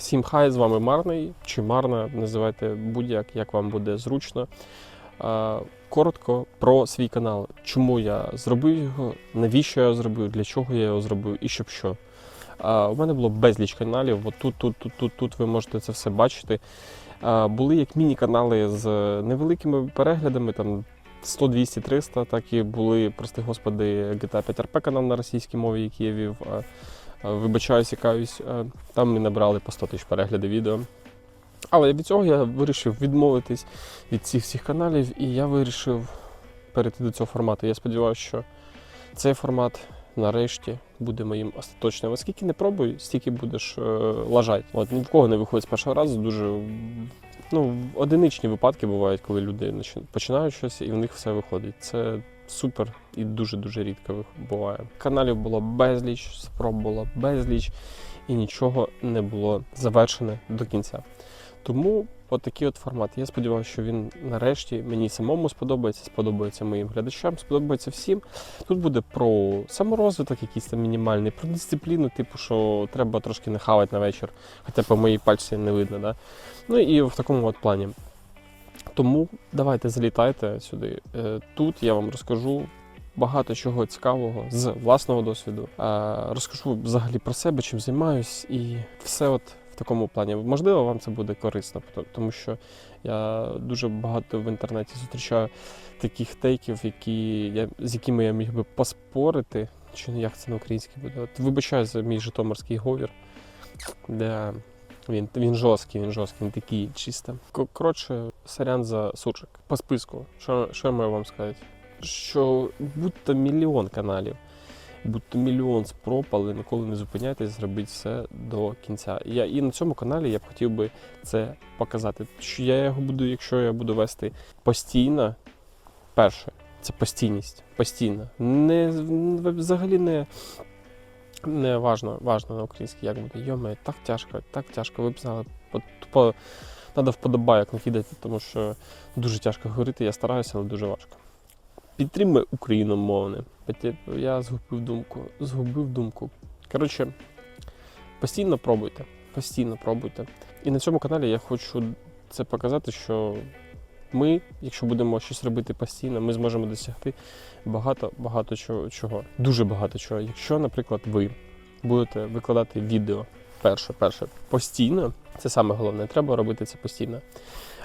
Всім хай з вами Марний чи Марна, називайте будь-як, як вам буде зручно. Е, Коротко про свій канал. Чому я зробив його, навіщо я зробив, для чого я його зробив і щоб що. Е, У мене було безліч каналів. От тут, тут, тут, тут, тут ви можете це все бачити. Е, Були як міні-канали з невеликими переглядами, там 100, 200, 300, так і були, прости господи, GTA 5 RP канал на російській мові, який я вів. Е, Вибачаюсь, якаюсь. Е, Там ми набрали по 100 тисяч переглядів відео. Але від цього я вирішив відмовитись від цих всіх каналів, і я вирішив перейти до цього формату. Я сподіваюся, що цей формат нарешті буде моїм остаточним. Оскільки не пробуй, стільки будеш е, лажати. От ні в кого не виходить з першого разу. Дуже ну, одиничні випадки бувають, коли люди починають щось і в них все виходить. Це супер і дуже-дуже рідко буває. Каналів було безліч, спроб було безліч, і нічого не було завершене до кінця. Тому отакий от формат. Я сподіваюся, що він нарешті мені самому сподобається, сподобається моїм глядачам, сподобається всім. Тут буде про саморозвиток, якийсь там мінімальний, про дисципліну, типу, що треба трошки не хавати на вечір, хоча по моїй пальці не видно. Да? Ну і в такому от плані. Тому давайте залітайте сюди. Е, Тут я вам розкажу багато чого цікавого з власного досвіду. Е, Розкажу взагалі про себе, чим займаюсь, і все от в такому плані. Можливо, вам це буде корисно, тому що я дуже багато в інтернеті зустрічаю таких тейків, які я, з якими я міг би поспорити. Чи як це на українській буде? От вибачаю за мій житомирський говір. Де він, він жорсткий, він жорсткий, він такий чисто. Коротше, сорян за суржик. По списку. Що, що я маю вам сказати? Що будь-то мільйон каналів, будь-то мільйон спроб, але ніколи не зупиняйтесь, зробіть все до кінця. Я, і на цьому каналі я б хотів би це показати. Що я його буду, якщо я буду вести постійно, перше, це постійність. Постійно. Не, взагалі не не важно, важно на українській, як буде. Йоме, так тяжко, так тяжко. Ви б знали, от тупо треба вподобайок накидати, тому що дуже тяжко говорити, я стараюся, але дуже важко. Підтримуй україномовне. Я згубив думку. Згубив думку. Коротше, постійно пробуйте. Постійно пробуйте. І на цьому каналі я хочу це показати, що ми, якщо будемо щось робити постійно, ми зможемо досягти багато багато чого. Дуже багато чого. Якщо, наприклад, ви будете викладати відео перше, перше постійно, це саме головне, треба робити це постійно.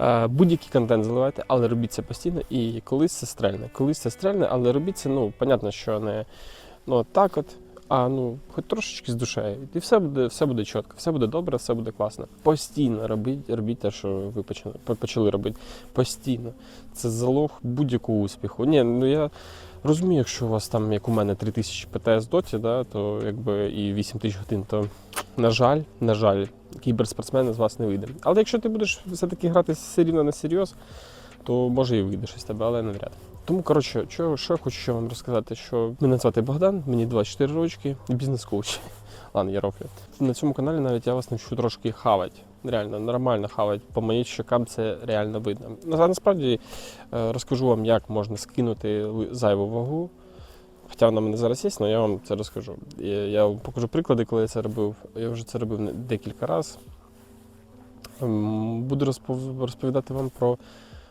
Е, Будь-який контент заливайте, але робіть це постійно і колись це стрельне. Колись це стрельне, але робіть це, ну, понятно, що не ну, так от, а ну, хоч трошечки з душею. І все буде, все буде чітко, все буде добре, все буде класно. Постійно робіть, робіть те, що ви почали, почали робити. Постійно. Це залог будь-якого успіху. Ні, ну я розумію, якщо у вас там, як у мене, 3000 ПТС доті, да, то якби і 8000 годин, то на жаль, на жаль, кіберспортсмен з вас не вийде. Але якщо ти будеш все-таки грати все рівно на серйоз, то може і вийде щось тебе, але навряд. Тому, коротше, що, що я хочу ще вам розказати, що мене звати Богдан, мені 24 рочки, бізнес-коуч. Ладно, я роблю. На цьому каналі навіть я вас навчу трошки хавати. Реально, нормально хавати. По моїм щокам це реально видно. Ну, насправді е, розкажу вам, як можна скинути зайву вагу. Хоча вона в мене зараз є, але я вам це розкажу. Я, вам покажу приклади, коли я це робив. Я вже це робив декілька разів. Ем, Буду розповідати вам про,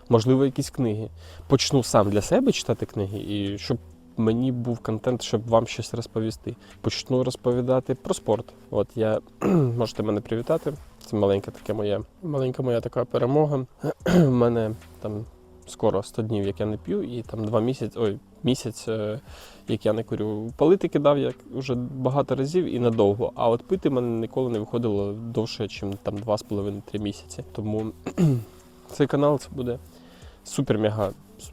можливо, якісь книги. Почну сам для себе читати книги, і щоб мені був контент, щоб вам щось розповісти. Почну розповідати про спорт. От я можете мене привітати. Це маленька таке моє, маленька моя така перемога. У мене там скоро 100 днів, як я не п'ю, і там два місяці, ой, місяць, е, як я не курю. Палити кидав я вже багато разів і надовго. А от пити мене ніколи не виходило довше, ніж там 2,5-3 місяці. Тому цей канал це буде супер-мега,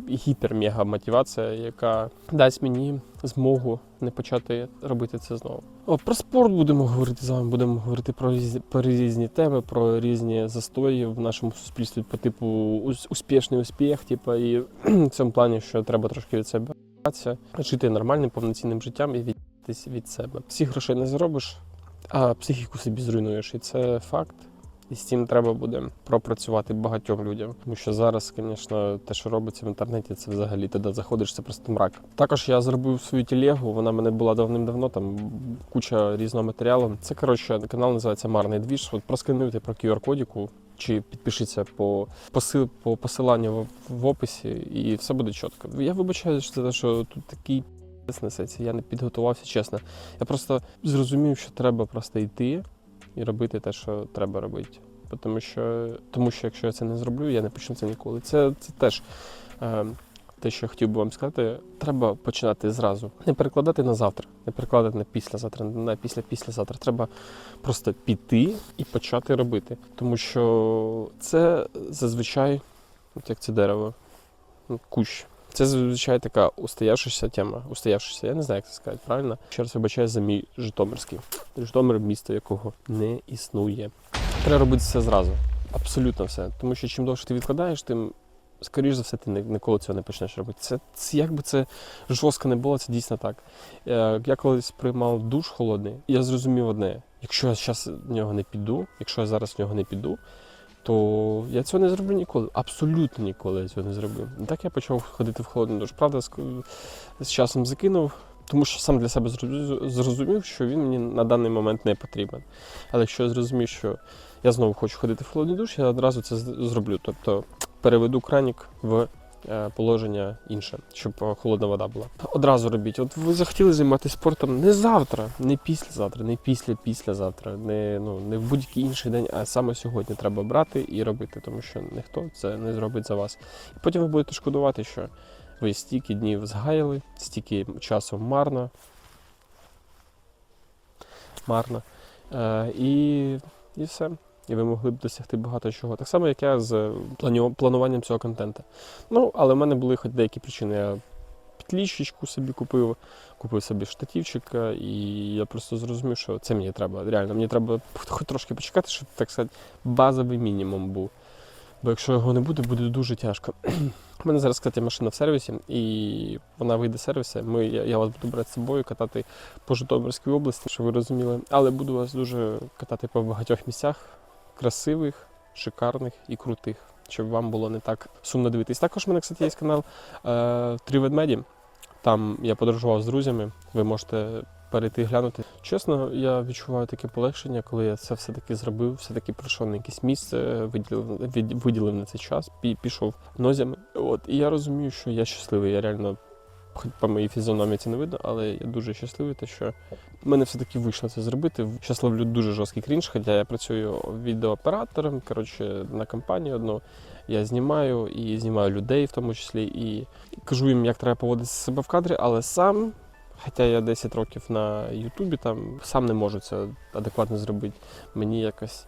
гіпер-мега мотивація, яка дасть мені змогу не почати робити це знову. О, про спорт будемо говорити з вами, будемо говорити про різні, про різні теми, про різні застої в нашому суспільстві по типу успішний успіх, типу, і в цьому плані, що треба трошки від себе жити нормальним повноцінним життям і відтись від себе. Всіх грошей не заробиш, а психіку собі зруйнуєш. І це факт. І з цим треба буде пропрацювати багатьом людям. Тому що зараз, звісно, те, що робиться в інтернеті, це взагалі туди заходиш, це просто мрак. Також я зробив свою телегу, вона мене була давним-давно, там куча різного матеріалу. Це коротше канал називається Марний двіж. От проскануйте про QR-кодіку. Чи підпишіться по, посил, по посиланню в, описі, і все буде чітко. Я вибачаюся за те, що тут такий несеться. Я не підготувався, чесно. Я просто зрозумів, що треба просто йти і робити те, що треба робити. Тому що, тому що якщо я це не зроблю, я не почну це ніколи. Це, це теж е, те, що я хотів би вам сказати, треба починати зразу. Не перекладати на завтра, не перекладати на післязавтра, на після післязавтра. Треба просто піти і почати робити. Тому що це зазвичай, от як це дерево, ну, кущ. Це зазвичай така устоявшася тема. Устоявшися, я не знаю, як це сказати правильно. Ще раз вибачаю за мій Житомирський. Житомир місто якого не існує. Треба робити все зразу. Абсолютно все. Тому що чим довше ти відкладаєш, тим скоріш за все ти ні- ніколи цього не почнеш робити. Це, це як це жорстко не було, це дійсно так. Е, Я колись приймав душ холодний, і я зрозумів одне: якщо я зараз в нього не піду, якщо я зараз в нього не піду, то я цього не зроблю ніколи. Абсолютно ніколи я цього не зроблю. І так я почав ходити в холодний душ. Правда, з, часом закинув, тому що сам для себе зрозумів, що він мені на даний момент не потрібен. Але якщо я зрозумів, що я знову хочу ходити в холодний душ, я одразу це зроблю. Тобто переведу кранік в положення інше, щоб е, холодна вода була. Одразу робіть. От ви захотіли займатися спортом не завтра, не післязавтра, не після післязавтра, не, ну, не в будь-який інший день, а саме сьогодні треба брати і робити, тому що ніхто це не зробить за вас. І потім ви будете шкодувати, що ви стільки днів згаяли, стільки часу марно. Марно. Е, і, і все. І ви могли б досягти багато чого. Так само, як я з плануванням цього контенту. Ну, але в мене були хоч деякі причини. Я підліщичку собі купив, купив собі штативчика, і я просто зрозумів, що це мені треба. Реально, мені треба хоч трошки почекати, щоб, так сказати, базовий мінімум був. Бо якщо його не буде, буде дуже тяжко. У мене зараз, кстати, машина в сервісі, і вона вийде з сервісу. Ми, я, я вас буду брати з собою, катати по Житомирській області, щоб ви розуміли. Але буду вас дуже катати по багатьох місцях красивих, шикарних і крутих, щоб вам було не так сумно дивитись. Також в мене, кстати, є канал е, Три ведмеді. Там я подорожував з друзями. Ви можете перейти глянути. Чесно, я відчуваю таке полегшення, коли я це все-таки зробив, все-таки прийшов на якесь місце, виділив, виділив на цей час, пі- пішов нозями. От, і я розумію, що я щасливий. Я реально, хоч по моїй фізіономії це не видно, але я дуже щасливий, те, що в мене все-таки вийшло це зробити. Зараз ловлю дуже жорсткий крінж, хоча я працюю відеооператором, коротше, на компанію одну. Я знімаю і знімаю людей в тому числі, і кажу їм, як треба поводити себе в кадрі, але сам, хоча я 10 років на Ютубі, там сам не можу це адекватно зробити. Мені якось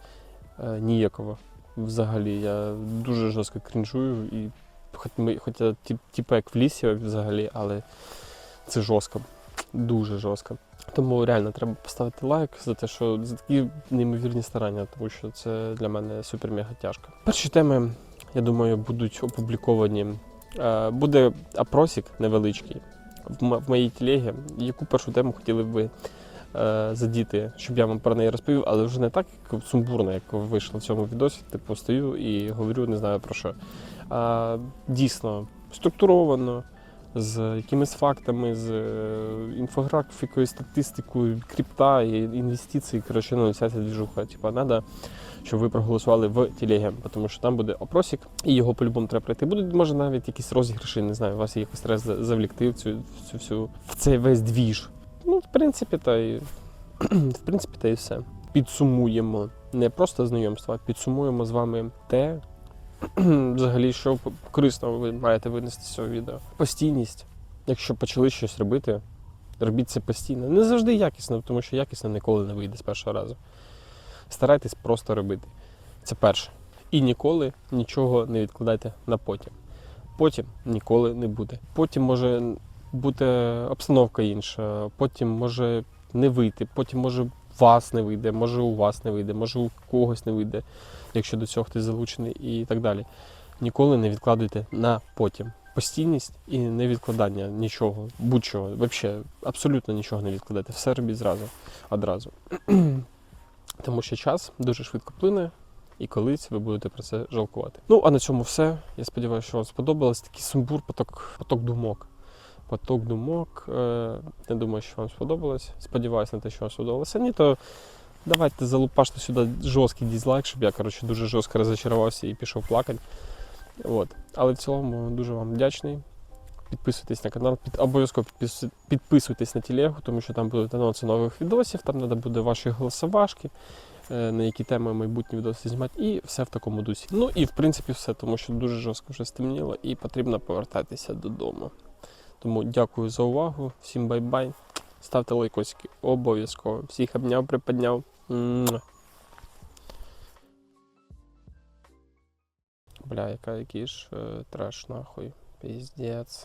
е, ніяково. Взагалі, я дуже жорстко крінжую, і хоча тип, типу як в лісі взагалі, але це жорстко. Дуже жорстко. Тому реально треба поставити лайк за те, що за такі неймовірні старання, тому що це для мене супер-мега тяжко. Перші теми, я думаю, будуть опубліковані. Е, Буде опросик невеличкий в моїй телегі, яку першу тему хотіли б ви е, задіти, щоб я вам про неї розповів, але вже не так як сумбурно, як вийшло в цьому відосі. Типу стою і говорю, не знаю про що. Дійсно структуровано, з якимись фактами, з е, інфографікою, статистикою, крипта і інвестиції. Коротше, ну, ця двіжуха. Типа, треба, щоб ви проголосували в телегі, тому що там буде опросик, і його по-любому треба пройти. Будуть, може, навіть якісь розіграші, не знаю, вас якось треба завлікти в цю, в цю всю в цей весь двіж. Ну, в принципі, та й в принципі, та й все. Підсумуємо не просто знайомство, а підсумуємо з вами те, взагалі, що корисно ви маєте винести з цього відео. Постійність. Якщо почали щось робити, робіть це постійно. Не завжди якісно, тому що якісно ніколи не вийде з першого разу. Старайтесь просто робити. Це перше. І ніколи нічого не відкладайте на потім. Потім ніколи не буде. Потім може бути обстановка інша, потім може не вийти, потім може вас не вийде, може у вас не вийде, може у когось не вийде, якщо до цього хтось залучений і так далі. Ніколи не відкладуйте на потім. Постійність і невідкладання нічого, будь-чого, взагалі, абсолютно нічого не відкладайте. Все робіть зразу, одразу. Тому що час дуже швидко плине, І колись ви будете про це жалкувати. Ну а на цьому все. Я сподіваюся, що вам сподобалось. Такий сумбур, поток, поток думок. Поток думок. Е, Я думаю, що вам сподобалось. Сподіваюся на те, що вам сподобалося. Ні, то давайте залупаште сюди жорсткий дізлайк, щоб я коротше, дуже жорстко розочарувався і пішов плакати. От. Але в цілому дуже вам вдячний. Підписуйтесь на канал, під, обов'язково підпис, підписуйтесь на телегу, тому що там будуть анонси нових відосів, там треба буде ваші голосовашки, е, на які теми майбутні відоси знімати, і все в такому дусі. Ну і в принципі все, тому що дуже жорстко вже стемніло і потрібно повертатися додому. Тому дякую за увагу, всім бай-бай. Ставте лайкосики обов'язково. Всіх обняв, приподняв. Бля, яка який ж е, треш нахуй. Піздець.